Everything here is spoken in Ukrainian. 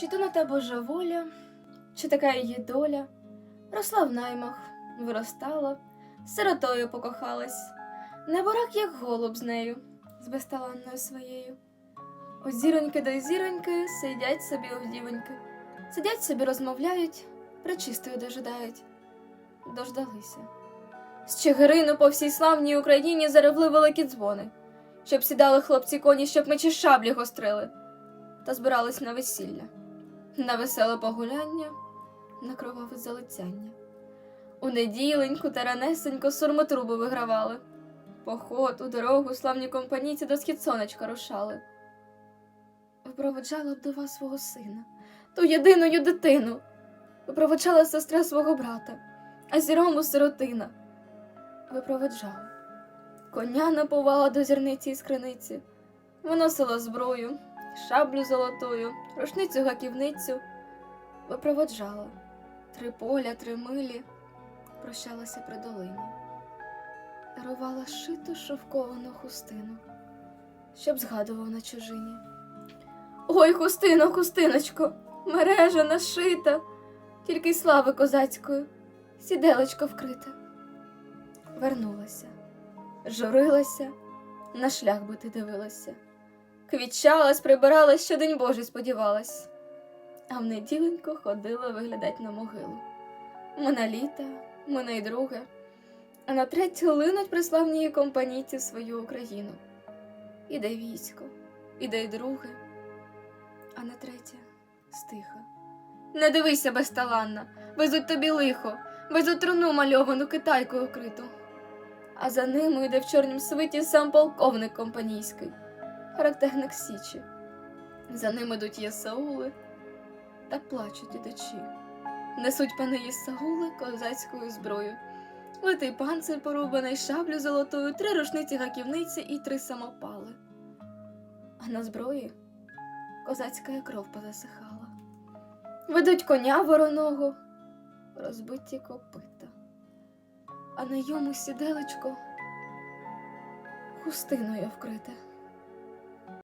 Чи то на те Божа воля, чи така її доля, росла в наймах, виростала, сиротою покохалась, неборак, як голуб з нею, з безталанною своєю. Ось зіроньки до зіроньки сидять собі овдівоньки, сидять собі розмовляють, причистою дожидають. Дождалися. З Чигирину по всій славній Україні заревли великі дзвони, щоб сідали хлопці коні, щоб мечі шаблі гострили, та збирались на весілля, на веселе погуляння, на кроваве залицяння. У неділеньку та ранесенько сурмотруби вигравали. Поход у дорогу славні компанійці до схід сонечка рушали. До вас свого сина, ту єдиною дитину. Випроводжала сестра свого брата, а зірому сиротина. Випроводжала. Коня напувала до зірниці і скриниці, виносила зброю, шаблю золотою, рушницю гаківницю, випроводжала. Три поля, три милі, прощалася при долині, дарувала шиту шовковану хустину, щоб згадував на чужині. Ой, хустино, хустиночко, мережа нашита, тільки й слави козацької, сіделечко вкрите. Вернулася, журилася, на шлях би ти дивилася, квітчалась, прибиралась, що день Божий сподівалась, а в неділенько ходила виглядать на могилу. Мене літа, мене й друге, а на третю линуть при славній компанійці свою Україну. Іде військо, іде й друге, а на третє стиха. Не дивися безталанна, везуть тобі лихо, везуть труну мальовану китайкою криту. А за ними йде в чорнім свиті сам полковник компанійський, характерник Січі. За ним ідуть єсаули та плачуть ідучі. Несуть пани єсаули козацькою зброю. Литий панцир порубаний, шаблю золотою, три рушниці гаківниці і три самопали. А на зброї козацька кров позасихала. Ведуть коня вороного, розбиті копита, а на йому сіделечко хустиною вкрите.